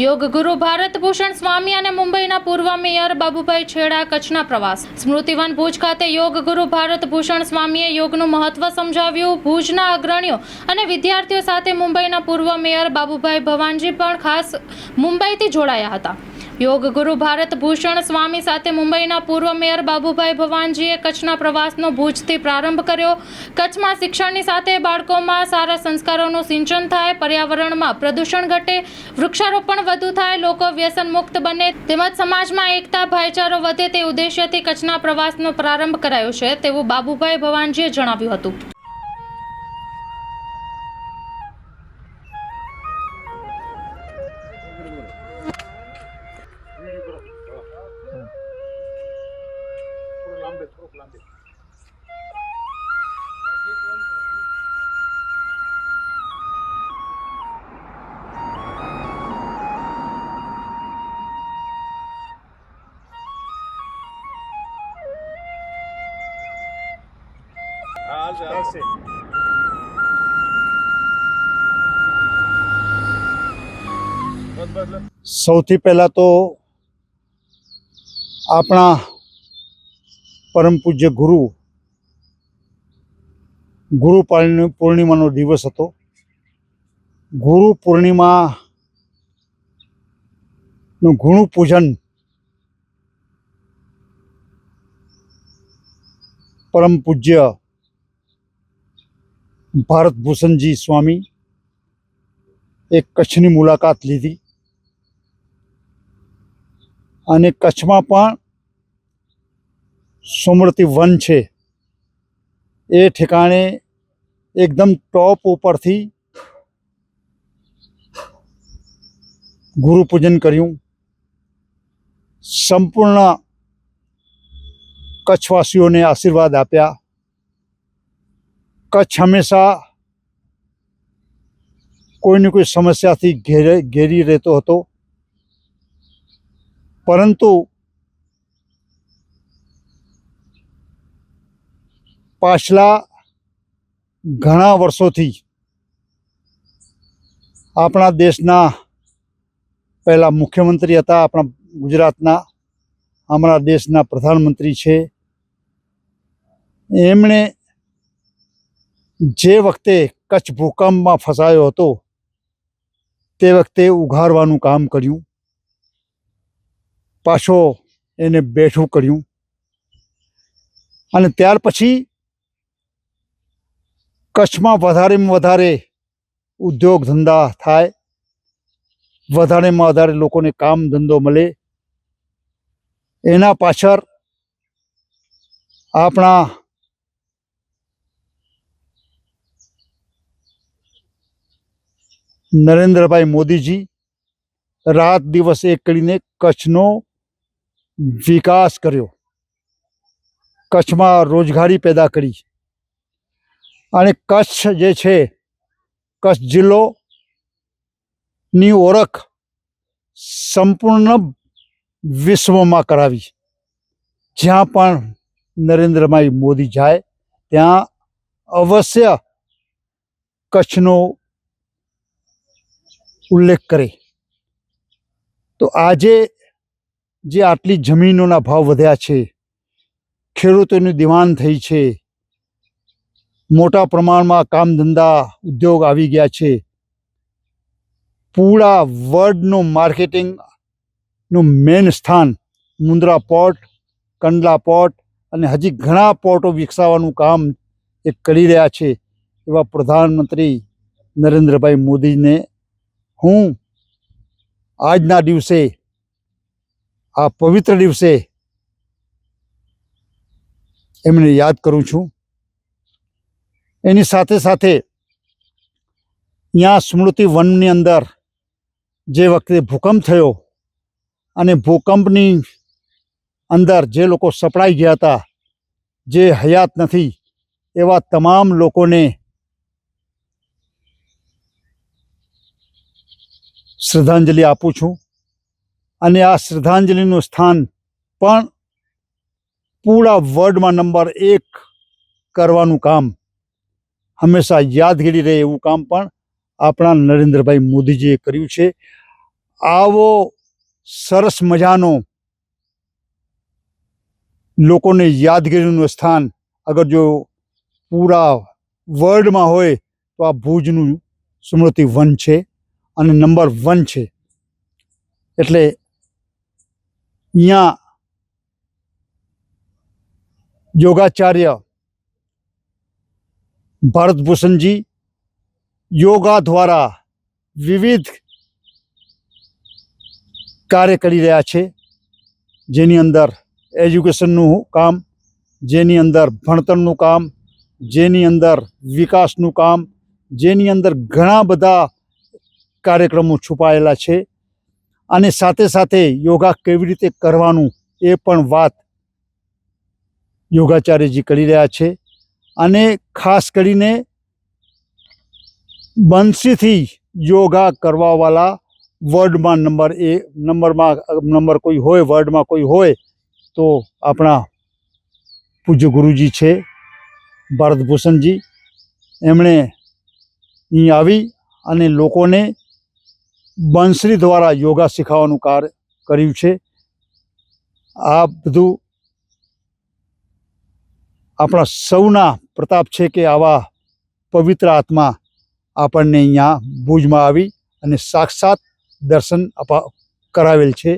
યોગ ગુરુ ભારત ભૂષણ સ્વામી અને મુંબઈના પૂર્વ મેયર બાબુભાઈ છેડા કચ્છના પ્રવાસ. સ્મૃતિવન ભુજ ખાતે યોગ ગુરુ ભારત ભૂષણ સ્વામીએ યોગનું મહત્વ સમજાવ્યું. ભુજના અગ્રણીઓ અને વિદ્યાર્થીઓ સાથે મુંબઈના પૂર્વ મેયર બાબુભાઈ ભવાનજી પણ ખાસ મુંબઈથી જોડાયા હતા. યોગ ગુરુ ભારત ભૂષણ સ્વામી સાથે મુંબઈના પૂર્વ મેયર બાબુભાઈ ભવાનજીએ કચ્છના પ્રવાસનો ભુજથી પ્રારંભ કર્યો. કચ્છમાં શિક્ષણની સાથે બાળકોમાં સારા સંસ્કારોનું સિંચન થાય, પર્યાવરણમાં પ્રદૂષણ ઘટે, વૃક્ષારોપણ વધુ થાય, લોકો વ્યસન મુક્ત બને. તેમજ સમાજમાં એકતા, ભાઈચારો વધે તે ઉદ્દેશ્યથી કચ્છના પ્રવાસનો પ્રારંભ કરાયો છે, તેવું બાબુભાઈ ભવાનજીએ જણાવ્યું હતું. ચાલશે સૌથી પહેલાં તો આપણા પરમ પૂજ્ય ગુરુ ગુરુ પૂર્ણિ- પૂર્ણિમાનો દિવસ હતો. ગુરુ પૂર્ણિમા નું ગુરુ પૂજન પરમ પૂજ્ય ભારત ભૂષણજી સ્વામી એ કચ્છની મુલાકાત લીધી. અને કચ્છમાં પણ સુમૃતિ વન છે. એ ઠેકાણે એકદમ ટોપ ઉપરથી ગુરુ પૂજન કર્યું. સંપૂર્ણ કચ્છવાસીઓને આશીર્વાદ આપ્યા. કચ્છ હંમેશા કોઈને કોઈ સમસ્યાથી ઘેરે, ઘેરી રહેતો હતો. પરંતુ પાછલા ઘણા વર્ષોથી આપણા દેશના પહેલા મુખ્યમંત્રી હતા, આપણા ગુજરાતના હમણાં દેશના પ્રધાનમંત્રી છે. એમણે જે વખતે કચ્છ ભૂકંપમાં ફસાયો હતો, તે વખતે ઉઘાડવાનું કામ કર્યું. પાછો એને બેઠું કર્યું. અને ત્યાર પછી કચ્છમાં વધારેમાં વધારે ઉદ્યોગ ધંધા થાય, વધારેમાં વધારે લોકોને કામ ધંધો મળે. એના પાછળ આપણા નરેન્દ્રભાઈ મોદીજી, રાત દિવસ એક કરીને કચ્છનો વિકાસ કર્યો. કચ્છમાં રોજગારી પેદા કરી. અને કચ્છ જે છે, કચ્છ જિલ્લો ની ઓળખ સંપૂર્ણ વિશ્વમાં કરાવી. જ્યાં પણ નરેન્દ્રભાઈ મોદી જાય, ત્યાં અવશ્ય કચ્છનો ઉલ્લેખ કરે. તો આજે જે આટલી જમીનોના ભાવ વધ્યા છે, ખેડૂતોની દિવાન થઈ છે, મોટા પ્રમાણમાં કામ ધંધા ઉદ્યોગ આવી ગયા છે, પૂરા વર્લ્ડનું માર્કેટિંગનું મેન સ્થાન મુન્દ્રા પોર્ટ, કંડલા પોર્ટ અને હજી ઘણા પોર્ટો વિકસાવવાનું કામ એ કરી રહ્યા છે એવા પ્રધાનમંત્રી નરેન્દ્રભાઈ મોદીને હું આજના દિવસે, આ પવિત્ર દિવસે એમને યાદ કરું છું. એની સાથે સાથે ત્યાં સ્મૃતિ વનની અંદર જે વખતે ભૂકંપ થયો અને ભૂકંપની અંદર જે લોકો સપડાઈ ગયા હતા, જે હયાત નથી એવા તમામ લોકોને શ્રદ્ધાંજલિ આપું છું. અને આ શ્રદ્ધાંજલિનું સ્થાન પણ પૂરા વર્લ્ડમાં નંબર એક કરવાનું કામ. હંમેશા યાદગીરી રહે એવું કામ પણ આપણા નરેન્દ્રભાઈ મોદીજીએ કર્યું છે. આવો સરસ મજાનો લોકોને યાદગીરીનું સ્થાન અગર જો પૂરા વર્લ્ડમાં હોય તો આ ભુજનું સ્મૃતિ વન છે. અને નંબર વન છે. એટલે અહીંયા યોગાચાર્ય ભરતભૂષણજી યોગા દ્વારા વિવિધ કાર્ય કરી રહ્યા છે. જેની અંદર એજ્યુકેશનનું કામ, જેની અંદર ભણતરનું કામ, જેની અંદર વિકાસનું કામ, જેની અંદર ઘણા બધા કાર્યક્રમો છુપાયેલા છે અને સાથે સાથે યોગા કેવી રીતે કરવાનું એ પણ વાત યોગાચાર્યજી કરી રહ્યા છે અને ખાસ કરીને બંસીથી યોગા કરવાવાળા વર્લ્ડમાં નંબર એ, નંબરમાં, નંબર કોઈ હોય વર્લ્ડમાં કોઈ હોય, તો આપણા પૂજ્ય ગુરુજી છે ભારતભૂષણજી. એમણે અહીં આવી અને લોકોને બંસરી દ્વારા યોગા શીખવવાનું કાર્ય કર્યું છે આ બધું આપણા સૌના પ્રતાપ છે કે આવા પવિત્ર આત્મા આપણને અહીંયા ભુજમાં આવી અને સાક્ષાત દર્શન આપા કરાવેલ છે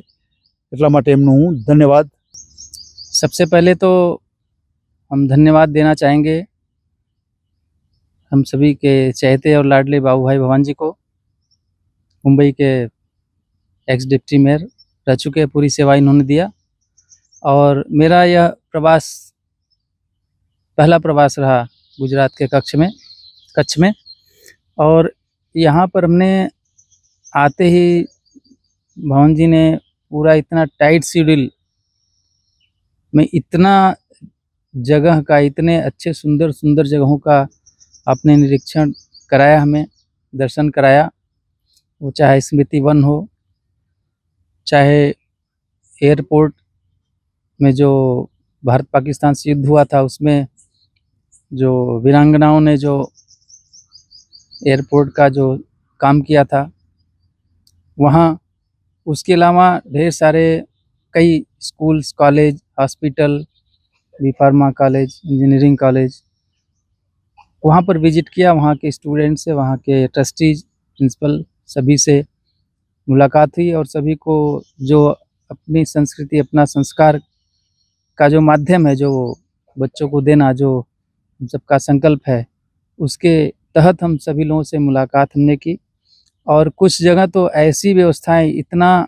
એટલા માટે એમનું હું ધન્યવાદ सबसे पहले तो हम धन्यवाद देना चाहेंगे हम सभी के चहेते और लाडले बाबू भाई भवान जी को मुंबई के एक्स डिप्टी मेयर रह चुके हैं, पूरी सेवा इन्होंने दिया। और मेरा यह प्रवास, पहला प्रवास रहा गुजरात के कक्ष में, कच्छ में। और यहाँ पर हमने आते ही भवन जी ने पूरा इतना टाइट शेड्यूल में इतना जगह का, इतने अच्छे सुंदर सुंदर जगहों का आपने निरीक्षण कराया हमें, दर्शन कराया। वो चाहे स्मृति वन हो, चाहे एयरपोर्ट में जो भारत पाकिस्तान से युद्ध हुआ था, उसमें जो वीरांगनाओं ने जो एयरपोर्ट का जो काम किया था, वहाँ उसके अलावा ढेर सारे कई schools, college, hospital, B pharma college, engineering college, वहाँ पर विज़िट किया, वहाँ के स्टूडेंट से, वहाँ के ट्रस्टीज, प्रिंसिपल सभी से मुलाकात हुई और सभी को जो अपनी संस्कृति, अपना संस्कार का जो माध्यम है, जो बच्चों को देना, जो हम सबका संकल्प है, उसके तहत हम सभी लोगों से मुलाकात हमने की। और कुछ जगह तो ऐसी व्यवस्थाएँ, इतना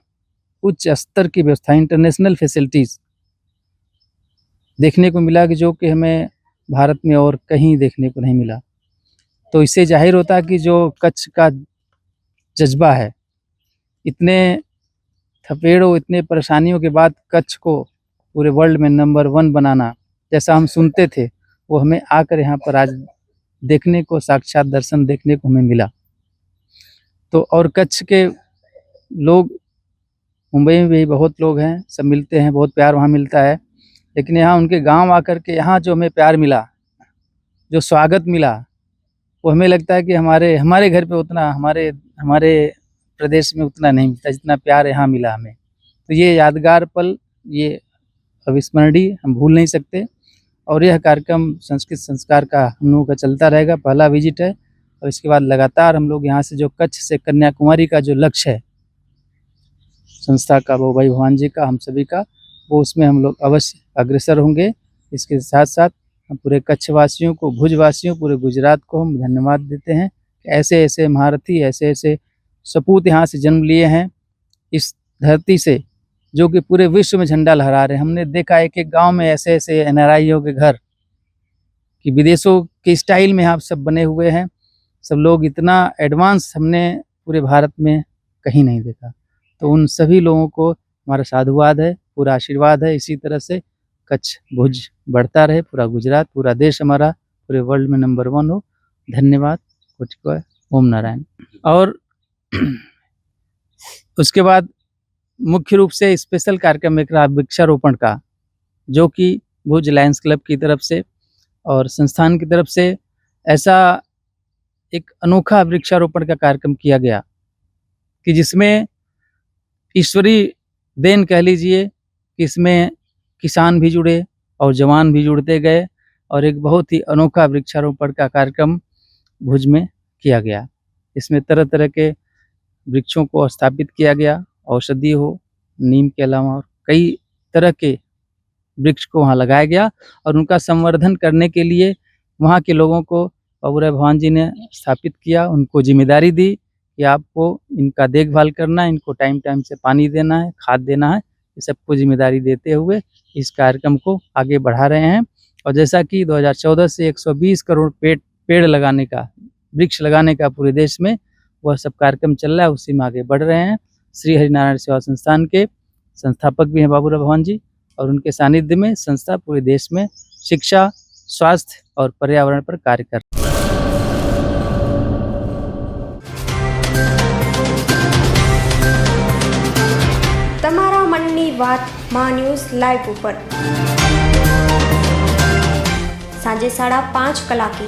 उच्च स्तर की व्यवस्था इंटरनेशनल फैसिलिटीज़ देखने को मिला कि जो कि हमें भारत में और कहीं देखने को नहीं मिला। तो इससे ज़ाहिर होता कि जो कच्छ का जज्बा है। इतने थपेड़ों, इतने परेशानियों के बाद कच्छ को पूरे वर्ल्ड में नंबर वन बनाना, जैसा हम सुनते थे, वो हमें आकर यहाँ पर आज देखने को, साक्षात दर्शन देखने को हमें मिला। तो और कच्छ के लोग, मुंबई में भी बहुत लोग हैं, सब मिलते हैं, बहुत प्यार वहाँ मिलता है। लेकिन यहाँ उनके गाँव आकर के, यहाँ जो हमें प्यार मिला, जो स्वागत मिला, वो हमें लगता है कि हमारे हमारे घर पे उतना, हमारे हमारे प्रदेश में उतना नहीं मिलता, जितना प्यार यहाँ मिला हमें। तो ये यादगार पल, ये अविस्मरणीय, हम भूल नहीं सकते। और यह कार्यक्रम संस्कृत संस्कार का हम लोगों का चलता रहेगा, पहला विज़िट है। और इसके बाद लगातार हम लोग यहाँ से जो कच्छ से कन्याकुमारी का जो लक्ष्य है, संस्था का वो भाई भगवान जी का, हम सभी का, वो उसमें हम लोग अवश्य अग्रसर होंगे। इसके साथ साथ हम पूरे कच्छवासियों को, भुजवासियों, पूरे गुजरात को हम धन्यवाद देते हैं। ऐसे ऐसे महारथी, ऐसे ऐसे सपूत यहाँ से जन्म लिए हैं। इस धरती से, जो कि पूरे विश्व में झंडा लहरा रहे हमने देखा एक एक गाँव में ऐसे ऐसे एन के घर, कि विदेशों के स्टाइल में यहाँ सब बने हुए हैं। सब लोग इतना एडवांस हमने पूरे भारत में कहीं नहीं देखा। तो उन सभी लोगों को हमारा साधुवाद है, पूरा आशीर्वाद है। इसी तरह से कच्छ भुज बढ़ता रहे, पूरा गुजरात, पूरा देश हमारा, पूरे वर्ल्ड में नंबर वन हो। धन्यवाद। कोटि को ओम नारायण। और उसके बाद मुख्य रूप से स्पेशल कार्यक्रम एक रहा वृक्षारोपण का, जो कि भुज लायंस क्लब की तरफ़ से और संस्थान की तरफ़ से ऐसा एक अनोखा वृक्षारोपण का कार्यक्रम किया गया, कि जिसमें ईश्वरी देन कह लीजिए कि इसमें किसान भी जुड़े और जवान भी जुड़ते गए और एक बहुत ही अनोखा वृक्षारोपण का कार्यक्रम भुज में किया गया। इसमें तरह तरह के वृक्षों को स्थापित किया गया, औषधि हो, नीम के अलावा और कई तरह के वृक्ष को वहाँ लगाया गया और उनका संवर्धन करने के लिए वहाँ के लोगों को बाबूराय भगवान जी ने स्थापित किया, उनको ज़िम्मेदारी दी कि आपको इनका देखभाल करना है, इनको टाइम टाइम से पानी देना है, खाद देना है, ये सबको ज़िम्मेदारी देते हुए इस कार्यक्रम को आगे बढ़ा रहे हैं। और जैसा कि 2014 से 120 करोड़ पेड़ पेड़ लगाने का वृक्ष लगाने का पूरे देश में वह सब कार्यक्रम चल रहा है उसी में आगे बढ़ रहे हैं श्री हरिनारायण सेवा संस्थान के संस्थापक भी हैं बाबूराव भगवान जी और उनके सानिध्य में संस्था पूरे देश में शिक्षा स्वास्थ्य और पर्यावरण पर कार्य कर તમારા મનની વાત મા ન્યૂઝ લાઈવ ઉપર સાંજે સાડા પાંચ કલાકે